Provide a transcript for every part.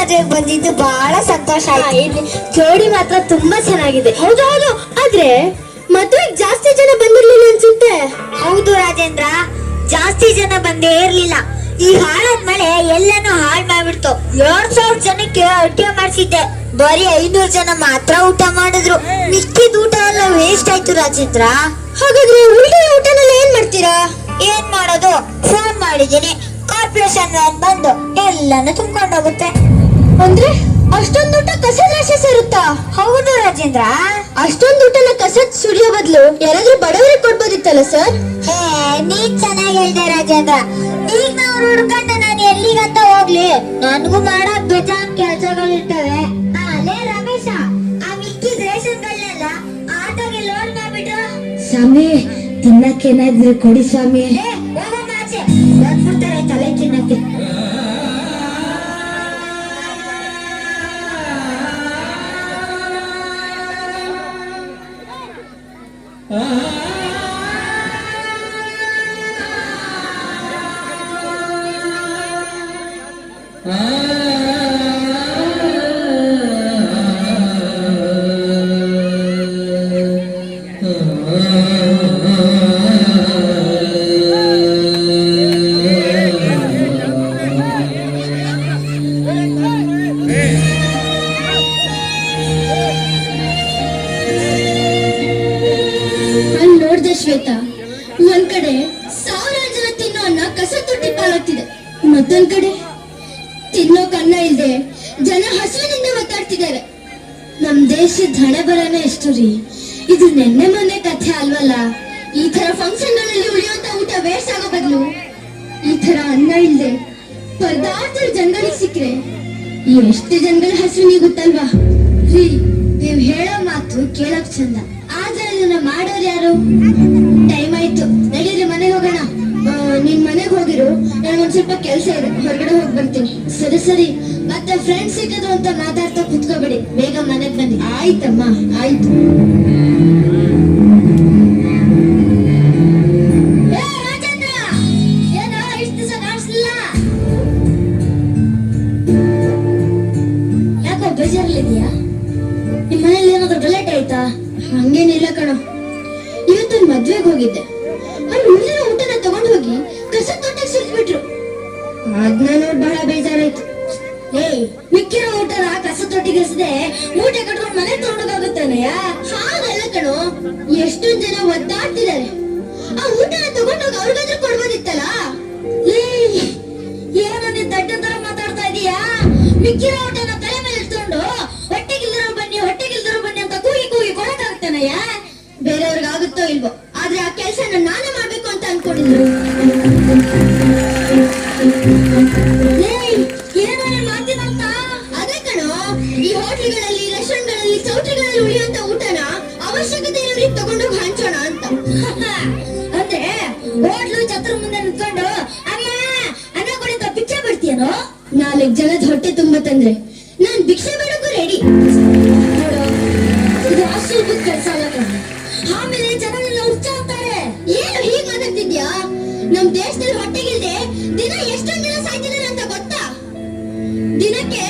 ಮದುವೆಗೆ ಬಂದಿದ್ದು ಬಹಳ ಸಂತೋಷ ಆಯ್ತು. ಜೋಡಿ ಮಾತ್ರ ತುಂಬಾ ಚೆನ್ನಾಗಿದೆ. ಹೌದು ಹೌದು. ಆದ್ರೆ ಮದುವೆಗೆ ಜಾಸ್ತಿ ಜನ ಬಂದಿರ್ಲಿಲ್ಲ ಅನ್ಸುತ್ತೆ. ಹೌದು ರಾಜೇಂದ್ರ ಜಾಸ್ತಿ ಜನ ಬಂದೇ ಇರ್ಲಿಲ್ಲ. ಈ ಹಾಳಾದ ಮಳೆ ಎಲ್ಲಾನು ಹಾಳು ಮಾಡ್ಬಿಡ್ತು. ಎರಡ್ ಸಾವಿರ ಜನಕ್ಕೆ ಅಡುಗೆ ಮಾಡಿಸಿದ್ದೆ. ಬರೀ ಐನೂರು ಜನ ಮಾತ್ರ ಊಟ ಮಾಡಿದ್ರು. ಮಿಕ್ಕಿದ ಊಟ ಎಲ್ಲ ವೇಸ್ಟ್ ಆಯ್ತು ರಾಜೇಂದ್ರ. ಹಾಗಾದ್ರೆ ಉಳಿದ ಊಟನಲ್ಲಿ ಏನ್ ಮಾಡ್ತೀರಾ? ಏನ್ ಮಾಡೋದು? ಫೋನ್ ಮಾಡಿದೀನಿ ಕಾರ್ಪೊರೇಷನ್ ವ್ಯಾನ್ ಬಂದು ಎಲ್ಲಾನು ತುಂಬ್ಕೊಂಡು ಹೋಗುತ್ತೆ. ಅಂದ್ರೆ ಅಷ್ಟೊಂದು ಊಟ ಕಸದ ರಾಶಿ ಸೇರುತ್ತಾ? ಹೌದು ರಾಜೇಂದ್ರ. ಅಷ್ಟೊಂದು ಊಟನ ಕಸದ್ ಸುರಿಯೋ ಬದಲು ಯಾರಾದ್ರೂ ಬಡವರಿಗೆ ಕೊಡ್ಬೋದಿತ್ತಲ್ಲ ಸರ್? ಹೇ ನೀ ಚೆನ್ನಾಗಿ ಹೇಳ್ದೆ ರಾಜೇಂದ್ರ. ಈಗ ನಾವು ಹುಡ್ಕಂಡ ನಾನು ಎಲ್ಲಿಗಂತ ಹೋಗ್ಲಿ? ನನ್ಗೂ ಮಾಡಕ್ ಬೇಜಾನ್ ಕೆಲ್ಸಗಳಿರ್ತವೆ. ಅಲ್ಲೇ ರಮೇಶ ಆ ಮಿಕ್ಕಿದ ರೇಷನ್ಗಳನ್ನೆಲ್ಲ ಆಟೋಗೆ ಲೋಡ್ ಮಾಡ್ಬಿಟ್ರು? ಸ್ವಾಮಿ ತಿನ್ನಕ್ಕೆ ತಿನ್ನಕ್ಕೇನಾದ್ರೂ ಕೊಡಿ ಸ್ವಾಮಿ. ಹೋಗಮ್ಮ ಆಚೆ. ಶ್ವೇತಾ ಒಂದ್ ಕಡೆ ಸಾವಿರ ಜನ ತಿನ್ನೋ ಅನ್ನ ಕಸ ತೊಟ್ಟಿ ಪಾಲಾಗ್ತಿದೆ ಮತ್ತೊಂದ್ ಕಡೆ ತಿನ್ನೋಕ್ ಕನ್ನ ಇಲ್ಲದೆ ಜನ ಹಸುವಿನಿಂದ ಒತ್ತಾಡ್ತಿದ್ದಾರೆ ನಮ್ ದೇಶದ ಹಣೆ ಬರೋಣ ಎಷ್ಟು ರೀ? ಇದು ನೆನ್ನೆ ಮೊನ್ನೆ ಕಥೆ ಅಲ್ವಲ್ಲ? ಈ ತರ ಫಂಕ್ಷನ್ಗಳಲ್ಲಿ ಉಳಿಯುವಂತ ಊಟ ವೇಸ್ಟ್ ಆಗೋ ಬದಲು ಈ ತರ ಅನ್ನ ಇಲ್ಲದೆ ಪದಾರ್ಥ ಜನಗಳಿಗೆ ಸಿಕ್ಕ್ರೆ ಎಷ್ಟು ಜನಗಳ ಹಸುವಿನಿ ಗೊತ್ತಲ್ವಾ? ರೀ, ನೀವ್ ಹೇಳೋ ಮಾತು ಕೇಳಕ್ ಚಂದ. ಆದ್ರೆ ಅದನ್ನ ಮಾಡೋರು ಯಾರು? ಟೈಮ್ ಆಯ್ತು. ನಡೀರಿ, ಮನೆಗೆ ಹೋಗೋಣ. ನೀನ್ ಮನೆಗೆ ಹೋಗಿರು ಒಂದ್ ಸ್ವಲ್ಪ ಕೆಲ್ಸ ಇದೆ, ಹೊರಗಡೆ ಹೋಗಿ ಬರ್ತೀನಿ. ಸರಿ ಸರಿ. ಮತ್ತೆ ಫ್ರೆಂಡ್ಸ್ ಸಿಕ್ಕಿದ್ರು ಅಂತ ಮಾತಾಡ್ತಾ ಕುತ್ಕೋಬೇಡಿ. ಬೇಗ ಮನೆಗ್ ಬನ್ನಿ. ಆಯ್ತಮ್ಮ, ಆಯ್ತು. ಕಣೋ ಎಷ್ಟೊಂದ್ ಜನ ಒದ್ದಾಡ್ತಿದ್ದಾರೆ. ಆ ಊಟ ತಗೊಂಡೋಗಿ ಅವ್ರಿಗಾದ್ರೂ ಕೊಡ್ಬೋದಿತ್ತಲ್ಲ? ಏನೋ ನೀನ್ ದಡ್ಡ ತರ ಮಾತಾಡ್ತಾ ಇದೀಯಾ? ಮಿಕ್ಕಿರೋ ಊಟನ ತಲೆ ಮೇಲೆ ಇಟ್ಕೊಂಡು ಹೊಟ್ಟೆಗಿಲ್ದಿರೋ ಬನ್ನಿ ಹೊಟ್ಟೆಗಿಲ್ದಿರೋ ಬನ್ನಿ ಅಂತ ಕೂಗಿ ಕೂಗಿ ಕೊಡಕ್ಕಾಗ್ತಾನಯ್ಯ ಬೇರೆಯವ್ರಿಗೆ ಆಗುತ್ತೋ ಇಲ್ವೋ? ಆದ್ರೆ ಆ ಕೆಲ್ಸನ ನಾನೇ ಮಾಡ್ಬೇಕು ಅಂತ ಅನ್ಕೊಂಡಿದ್ರು ನಮ್ ದೇಶದಲ್ಲಿ ಹೊಟ್ಟೆಗಿಲ್ದೆ ದಿನ ಎಷ್ಟೊಂದ್ ಜನ ಸಾಯ್ತಿದ್ದಾರೆ ಅಂತ ಗೊತ್ತಾ? ದಿನಕ್ಕೆ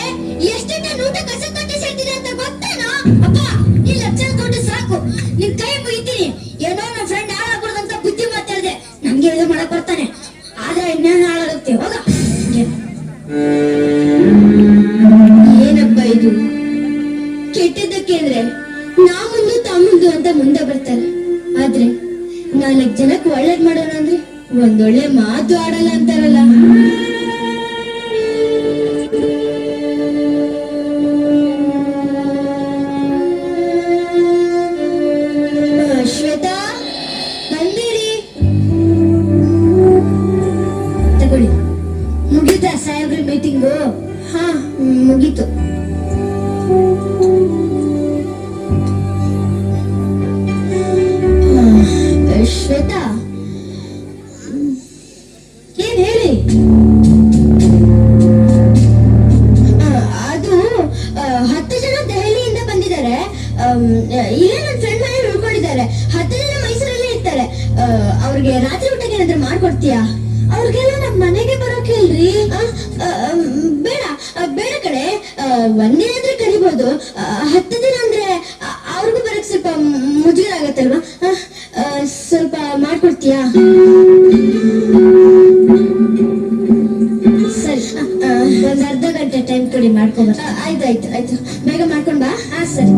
ಎಷ್ಟು ಟನ್ ಊಟ ಕಸ ಕಟ್ಟಿ ಸೇರ್ತಿದೆ ಅಂತ ಗೊತ್ತೇನೋ? ಅಪ್ಪ ಈ ಲಕ್ಷಣ ಕೊಟ್ಟು ಸಾಕು. ನಿನ್ ಕೈ ಮುಗಿತೀನಿ. ಏನೋ ನಮ್ ಫ್ರೆಂಡ್ ಹಾಳಾಗ್ಬಿಡ್ದಂತ ಬುದ್ಧಿ ಮಾತಾಡಿದೆ ನಮ್ಗೆ ಇದು ಮಾಡಕ್ ಬರ್ತಾನೆ ಆದ್ರೆ ಇನ್ನೇನು ಹಾಳಾಗುತ್ತೆ ಹೋಗ. ಏನಪ್ಪ ಇದು? ಕೆಟ್ಟದಕ್ಕೆ ಅಂದ್ರೆ ನಾವೊಂದು ತಾಮುಂದು ಅಂತ ಮುಂದೆ ಬರ್ತಾರೆ. ಆದ್ರೆ ನಾಲ್ಕು ಜನಕ್ಕೆ ಒಳ್ಳೇದ್ ಮಾಡೋಣ ಅಂದ್ರೆ? ಒಂದೊಳ್ಳೆ ಮಾತು ಆಡಲ್ಲ ಅಂತಾರಲ್ಲ ಶ್ವೇತಾ ಬಂದಿರಿ. ತಗೊಳ್ಳಿ. ಮುಗೀತಾ ಸಾಹೇಬ್ರ ಮೀಟಿಂಗು ಹಾ. ಮುಗೀತು. ಅವ್ರಿಗೆ ರಾತ್ರಿ ಊಟಕ್ಕೆ ಏನಾದ್ರು ಮಾಡ್ಕೊಡ್ತೀಯಾ? ಅವ್ರಿಗೆಲ್ಲ ನಮ್ ಮನೆಗೆ ಬರೋಕೆ ಆ, ಬೇಡ. ಬೇಡ ಕಡೆ ಒಂದಿನ ಅಂದ್ರೆ ಕರಿಬೋದು. ಹತ್ತು ದಿನ ಅಂದ್ರೆ ಅವ್ರಿಗೂ ಬರಕ್ ಸ್ವಲ್ಪ ಮುಜುಗರ ಆಗತ್ತಲ್ವಾ ಸ್ವಲ್ಪ ಮಾಡ್ಕೊಡ್ತೀಯಾ? ಸರಿ. ಒಂದ್ ಅರ್ಧ ಗಂಟೆ ಟೈಮ್ ಕೊಡಿ ಮಾಡ್ಕೊಂಬ ಆಯ್ತು ಆಯ್ತು ಬೇಗ ಮಾಡ್ಕೊಂಡ್ ಬಾ. ಹಾ ಸರಿ.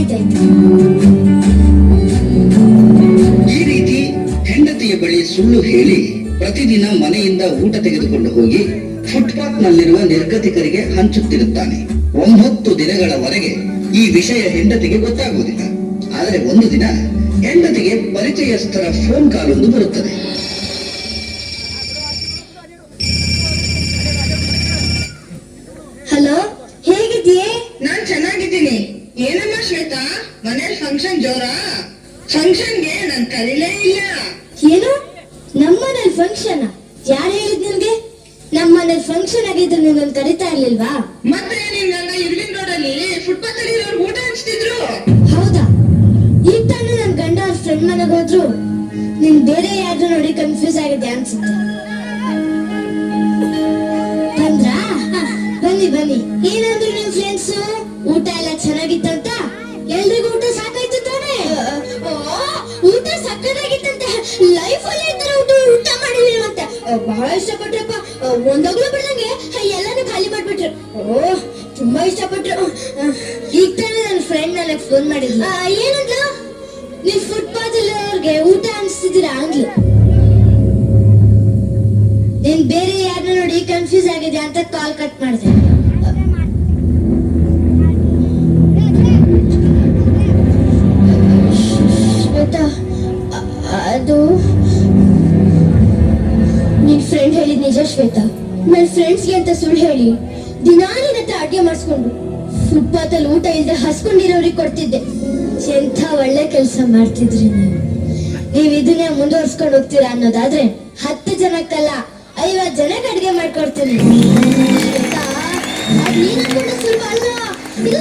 ಈ ರೀತಿ ಹೆಂಡತಿಯ ಬಳಿ ಸುಳ್ಳು ಹೇಳಿ ಪ್ರತಿದಿನ ಮನೆಯಿಂದ ಊಟ ತೆಗೆದುಕೊಂಡು ಹೋಗಿ ಫುಟ್ಪಾತ್ ನಲ್ಲಿರುವ ನಿರ್ಗತಿಕರಿಗೆ ಹಂಚುತ್ತಿರುತ್ತಾನೆ. ಒಂಬತ್ತು ದಿನಗಳವರೆಗೆ ಈ ವಿಷಯ ಹೆಂಡತಿಗೆ ಗೊತ್ತಾಗುವುದಿಲ್ಲ. ಆದರೆ ಒಂದು ದಿನ ಹೆಂಡತಿಗೆ ಪರಿಚಯಸ್ಥರ ಫೋನ್ ಕಾಲೊಂದು ಬರುತ್ತದೆ. ಫಂಕ್ಷನ್ಗೆ ನಾನು ಕರೀಲೇ ಇಲ್ಲ. ಏನು? ನಮ್ಮನೇಲಿ ಫಂಕ್ಷನ್ ಯಾರು ಹೇಳಿದ್ ನಿಮ್ಗೆ? ನಮ್ಮನೇಲಿ ಫಂಕ್ಷನ್ ಆಗಿದ್ದು ನಿಮ್ಮನ್ನ ಕರಿತಾ ಇರ್ಲಿಲ್ವಾ? ಮತ್ತೆ ನೀನ್ ನನ್ನ ಇರ್ವಿನ್ ರೋಡಲ್ಲಿ ಫುಟ್ಪಾತ್ ಅಲ್ಲಿ ಇರೋರ್ಗ್ ಊಟ ಹಂಚ್ತಿದ್ರು. ಹೌದಾ? ಈಗ ತಾನೇ ನನ್ನ ಗಂಡ ಅವ್ರ ಫ್ರೆಂಡ್ ಮನೆಗೆ ಹೋದ್ರು. ನಿನ್ ಬೇರೆ ಯಾರು ನೋಡಿ ಕನ್ಫ್ಯೂಸ್ ಆಗಿದೆ ಅನ್ಸುತ್ತೆ. ಅಲ್ಲಿ ಈ ಊಟ ಮಾಡಿಲ್ಲ ಅಂತ ಬಹಳ ಇಷ್ಟಪಟ್ರಪ್ಪ. ಒಂದೊಗ್ಲು ಬಿಡ್ದಂಗೆ ಎಲ್ಲಾನು ಖಾಲಿ ಮಾಡ್ಬಿಟ್ರು. ಓ ತುಂಬಾ ಇಷ್ಟಪಟ್ರು. ಈಗ ತಾನೇ ನನ್ನ ಫ್ರೆಂಡ್ ನನಗೆ ಫೋನ್ ಮಾಡಿದ್ಲು. ಏನಂದ್ಲು? ನೀವ್ ಫುಟ್ಪಾತ್ ಅಲ್ಲಿ ಅವ್ರಿಗೆ ಊಟ ಅನ್ಸ್ತಿದ್ದೀರಾ ಅಂದ್ಲು. ನೀನ್ ಬೇರೆ ಯಾರನ್ನ ನೋಡಿ ಕನ್ಫ್ಯೂಸ್ ಆಗಿದೆ ಅಂತ ಕಾಲ್ ಕಟ್ ಮಾಡಿದೆ. ಶ್ವೇತಾ, ನನ್ ಫ್ರೆಂಡ್ಸ್ಗೆ ಅಂತ ಸುಳ್ಳು ಹೇಳಿ ದಿನಾ ನಿನ್ನ ಹತ್ರ ಅಡ್ಗೆ ಮಾಡಿಸ್ಕೊಂಡು ಫುಟ್ಪಾತ್ ಅಲ್ಲಿ ಊಟ ಇಲ್ದೆ ಹಸ್ಕೊಂಡಿರೋರಿಗೆ ಕೊಡ್ತಿದ್ದೆ. ಎಂಥ ಒಳ್ಳೆ ಕೆಲಸ ಮಾಡ್ತಿದ್ರಿ ನೀವು. ನೀವ್ ಇದನ್ನೇ ಮುಂದುವರ್ಸ್ಕೊಂಡು ಹೋಗ್ತೀರಾ ಅನ್ನೋದಾದ್ರೆ ಹತ್ತು ಜನಕ್ಕಲ್ಲ ಐವತ್ ಜನಕ್ಕೆ ಅಡ್ಗೆ ಮಾಡ್ಕೊಡ್ತೀನಿ.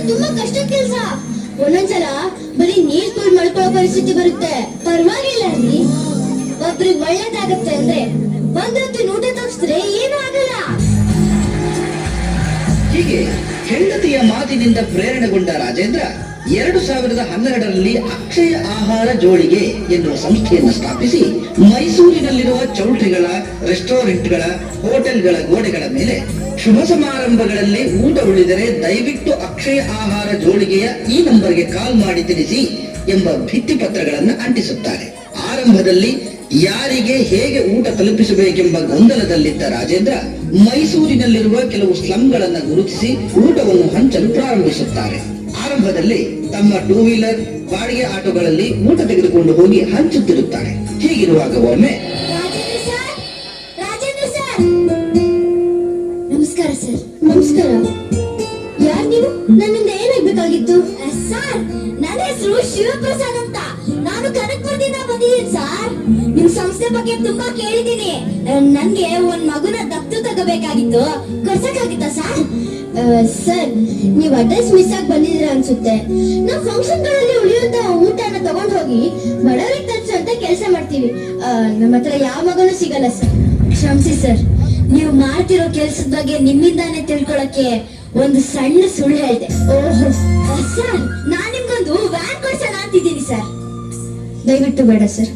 ತುಂಬಾ ಕಷ್ಟದ ಕೆಲಸ. ಒಂದೊಂದ್ಸಲ ಬರೀ ನೀರ್ ಕುಡ್ ಮಾಡ್ಕೊಳ್ಳೋ ಪರಿಸ್ಥಿತಿ ಬರುತ್ತೆ. ಪರವಾಗಿಲ್ಲ ರೀ. ಒಬ್ರಿಗೆ ಒಳ್ಳೇದಾಗತ್ತೆ ಅಂದ್ರೆ ಬಂದ್ರೆ ತಪ್ಪಿಸಿದ್ರೆ ಏನಾಗಲ್ಲ. ಹೀಗೆ ಹೆಂಡತಿಯ ಮಾತಿನಿಂದ ಪ್ರೇರಣೆಗೊಂಡ ರಾಜೇಂದ್ರ ಎರಡು ಸಾವಿರದ ಹನ್ನೆರಡರಲ್ಲಿ ಅಕ್ಷಯ ಆಹಾರ ಜೋಳಿಗೆ ಎನ್ನುವ ಸಂಸ್ಥೆಯನ್ನು ಸ್ಥಾಪಿಸಿ ಮೈಸೂರಿನಲ್ಲಿರುವ ಚೌಲ್ಟ್ರಿಗಳ, ರೆಸ್ಟೋರೆಂಟ್ಗಳ, ಹೋಟೆಲ್ಗಳ ಗೋಡೆಗಳ ಮೇಲೆ ಶುಭ ಸಮಾರಂಭಗಳಲ್ಲಿ ಊಟ ಉಳಿದರೆ ದಯವಿಟ್ಟು ಅಕ್ಷಯ ಆಹಾರ ಜೋಳಿಗೆಯ ಈ ನಂಬರ್ಗೆ ಕಾಲ್ ಮಾಡಿ ತಿಳಿಸಿ ಎಂಬ ಭಿತ್ತಿ ಪತ್ರಗಳನ್ನು ಅಂಟಿಸುತ್ತಾರೆ. ಆರಂಭದಲ್ಲಿ ಯಾರಿಗೆ ಹೇಗೆ ಊಟ ತಲುಪಿಸಬೇಕೆಂಬ ಗೊಂದಲದಲ್ಲಿದ್ದ ರಾಜೇಂದ್ರ ಮೈಸೂರಿನಲ್ಲಿರುವ ಕೆಲವು ಸ್ಲಂಗಳನ್ನು ಗುರುತಿಸಿ ಊಟವನ್ನು ಹಂಚಲು ಪ್ರಾರಂಭಿಸುತ್ತಾರೆ. ಆರಂಭದಲ್ಲಿ ತಮ್ಮ ಟೂ ವೀಲರ್, ಬಾಡಿಗೆ ಆಟೋಗಳಲ್ಲಿ ಊಟ ತೆಗೆದುಕೊಂಡು ಹೋಗಿ ಹಂಚುತ್ತಿರುತ್ತಾರೆ. ಹೀಗಿರುವಾಗ ಒಮ್ಮೆ ನಮಸ್ಕಾರ ಸರ್. ನಮಸ್ಕಾರ. ಯಾರು ನೀವು? ನನ್ನಿಂದ ಸರ್, ನನ್ನ ಹೆಸರು ಶಿವಪ್ರಸಾದ್ ಅಂತ. ಕನಕಪುರದಿಂದ ಸರ್. ನಿಮ್ ಸಂಸ್ಥೆ ಬಗ್ಗೆ ತುಂಬಾ ಕೇಳಿದ್ದೀನಿ. ನಂಗೆ ಒಂದ್ ಮಗುನ ದತ್ತು ತಗೋಬೇಕಾಗಿತ್ತು. ಕೊಡ್ಸಕ್ಕಾಗಿತ್ತಾ ಸರ್? ಸರ್, ನೀವ್ ಅಡ್ರೆಸ್ ಮಿಸ್ ಆಗಿ ಬಂದಿದ್ರ ಅನ್ಸುತ್ತೆ. ನಾವ್ ಫಂಕ್ಷನ್ಗಳಲ್ಲಿ ಉಳಿಯುವಂತ ಊಟನ ತಗೊಂಡ್ ಹೋಗಿ ಬಡವರಿಗೆ ತಲುಪಿಸುವಂತ ಕೆಲಸ ಮಾಡ್ತೀವಿ. ನಮ್ಮ ಹತ್ರ ಯಾವ ಮಗನೂ ಸಿಗಲ್ಲ ಸರ್. ಕ್ಷಮಿಸಿ ಸರ್. ನೀವು ಮಾಡ್ತಿರೋ ಕೆಲ್ಸದ ಬಗ್ಗೆ ನಿಮ್ಮಿಂದಾನೇ ತಿಳ್ಕೊಳಕ್ಕೆ ಒಂದು ಸಣ್ಣ ಸುಳ್ಳು ಹೇಳಿದೆ. ಓಹೋ. ಸರ್ ದಯವಿಟ್ಟು ಬೇಡ ಸರ್.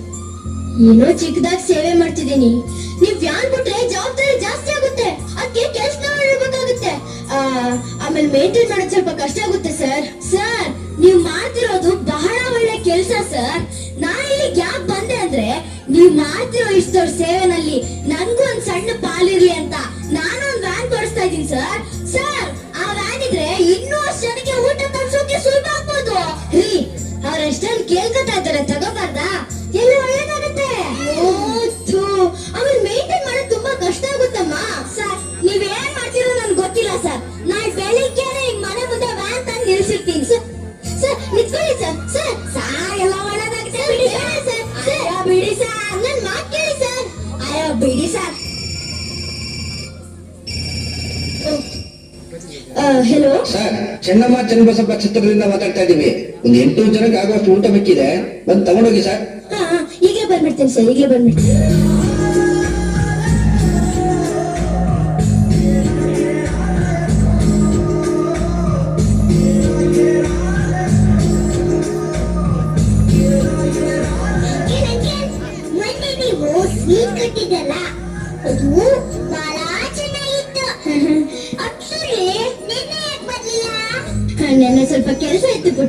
ಏನೋ ಚಿಕ್ಕದಾಗಿ ಸೇವೆ ಮಾಡ್ತಿದ್ದೀನಿ. ನೀವ್ ವ್ಯಾನ್ ಬಿಟ್ರೆ ಜವಾಬ್ದಾರಿ ಜಾಸ್ತಿ ಆಗುತ್ತೆ. ಅದಕ್ಕೆ ಕೆಲಸ ಮಾಡಬೇಕಾಗುತ್ತೆ ಆಮೇಲೆ ಮೇಂಟೈನ್ ಮಾಡೋದು ಸ್ವಲ್ಪ ಕಷ್ಟ ಆಗುತ್ತೆ ಸರ್. ಸರ್, ನೀವ್ ಮಾಡ್ತಿರೋದು ಬಹಳ ಒಳ್ಳೆ ಕೆಲಸ ಸರ್. ನಾ ಇಲ್ಲಿ ಗ್ಯಾಪ್ ಬಂದೆ ಅಂದ್ರೆ ನೀವ್ ಮಾಡ್ತಿರೋ ಇಷ್ಟೋರ್ ಸೇವೆನಲ್ಲಿ ನನ್ಗೂ ಒಂದ್ ಸಣ್ಣ ಪಾಲಿರ್ಲಿ ಅಂತ ಬಿಡಿ sir hello sir Chennamma Channabasappa ಚಿತ್ರದಿಂದ ಮಾತಾಡ್ತಾ ಇದ್ದೀವಿ. ಒಂದು ಎಂಟು ಜನಕ್ಕೆ ಆಗುವಷ್ಟು ಊಟ ಬೇಕಿದೆ. ಬಂದು ತಗೊಂಡೋಗಿ ಸರ್ ಈಗಲೇ ಬಂದ್ಬಿಡ್ತೇನೆ ಸರ್ ಈಗಲೇ ಬಂದ್ಬಿಡ್ತೀನಿ.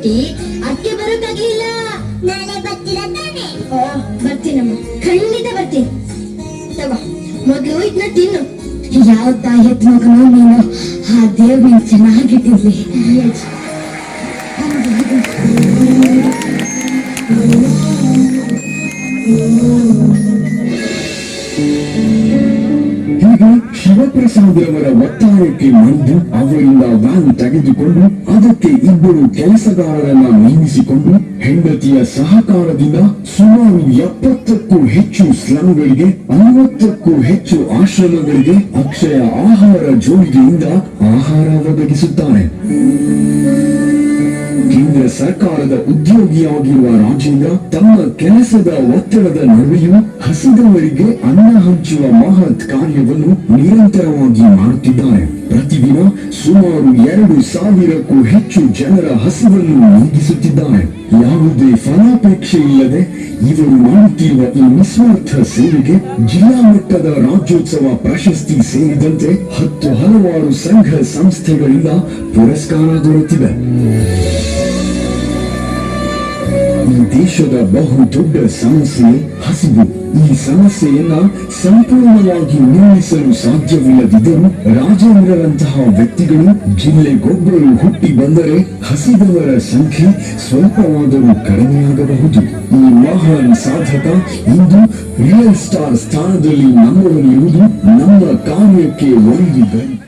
ಇತ್ತು ಪುಟಿ ಅದಕ್ಕೆ ನಾಳೆ ಬರ್ತೀರಾ ತಾನೆ. ಓ ಬರ್ತೀನಮ್ಮ ಖಂಡಿತ ಬರ್ತೀನಿ ತಗೋ ಮೊದ್ಲು ಇದನ್ನ ತಿನ್ನು. ಯಾವ ತಾಯಿ ಮಗನು ನೀನು ಆ ದೇವ್ ನೀನ್ ಚೆನ್ನಾಗಿಟ್ಟಿರ್ಲಿ ಹೀಗೆ ಶಿವಪ್ರಸಾದರವರ ಒತ್ತಾಯಕ್ಕೆ ಮಣಿದು ಅವರಿಂದ ವ್ಯಾನ್ ತೆಗೆದುಕೊಂಡು ಅದಕ್ಕೆ ಇಬ್ಬರು ಕೆಲಸಗಾರರನ್ನ ನೇಮಿಸಿಕೊಂಡು ಹೆಂಡತಿಯ ಸಹಕಾರದಿಂದ ಸುಮಾರು ಎಪ್ಪತ್ತಕ್ಕೂ ಹೆಚ್ಚು ಸ್ಲಂಗಳಿಗೆ ಐವತ್ತಕ್ಕೂ ಹೆಚ್ಚು ಆಶ್ರಮಗಳಿಗೆ ಅಕ್ಷಯ ಆಹಾರ ಜೋಳಿಗೆಯಿಂದ ಆಹಾರ ಒದಗಿಸುತ್ತಾರೆ ಕೇಂದ್ರ ಸರ್ಕಾರದ ಉದ್ಯೋಗಿಯಾಗಿರುವ ರಾಜೇಂದ್ರ ತಮ್ಮ ಕೆಲಸದ ಒತ್ತಡದ ನಡುವೆಯೂ ಹಸಿದವರಿಗೆ ಅನ್ನ ಹಂಚುವ ಮಹತ್ ಕಾರ್ಯವನ್ನು ನಿರಂತರವಾಗಿ ಮಾಡುತ್ತಿದ್ದಾರೆ. ಪ್ರತಿದಿನ ಸುಮಾರು ಎರಡು ಸಾವಿರಕ್ಕೂ ಹೆಚ್ಚು ಜನರ ಹಸಿವನ್ನು ನೀಗಿಸುತ್ತಿದ್ದಾರೆ ಯಾವುದೇ ಫಲಾಪೇಕ್ಷೆ ಇಲ್ಲದೆ ಇವರು ಮಾಡುತ್ತಿರುವ ಈ ನಿಸ್ವಾರ್ಥ ಸೇವೆಗೆ ಜಿಲ್ಲಾ ಮಟ್ಟದ ರಾಜ್ಯೋತ್ಸವ ಪ್ರಶಸ್ತಿ ಸೇರಿದಂತೆ ಹತ್ತು ಹಲವಾರು ಸಂಘ ಸಂಸ್ಥೆಗಳಿಂದ ಪುರಸ್ಕಾರ ದೊರೆತಿದೆ. ದೇಶದ ಬಹು ದೊಡ್ಡ ಸಮಸ್ಯೆ ಹಸಿವು ಈ ಸಮಸ್ಯೆಯನ್ನ ಸಂಪೂರ್ಣವಾಗಿ ನಿರ್ಮಿಸಲು ಸಾಧ್ಯವಿಲ್ಲದಿದ್ದರೂ ರಾಜೇಂದ್ರರಂತಹ ವ್ಯಕ್ತಿಗಳು ಜಿಲ್ಲೆಗೊಬ್ಬರು ಹುಟ್ಟಿ ಬಂದರೆ ಹಸಿದವರ ಸಂಖ್ಯೆ ಸ್ವಲ್ಪವಾದರೂ ಕಡಿಮೆಯಾಗಬಹುದು. ಈ ಮಹಾನ್ ಸಾಧಕ ಇಂದು ರಿಯಲ್ ಸ್ಟಾರ್ ಸ್ಥಾನದಲ್ಲಿ ನಮ್ಮವನಿರುವುದು ನಮ್ಮ ಕಾರ್ಯಕ್ಕೆ ಒಲಿದಿದೆ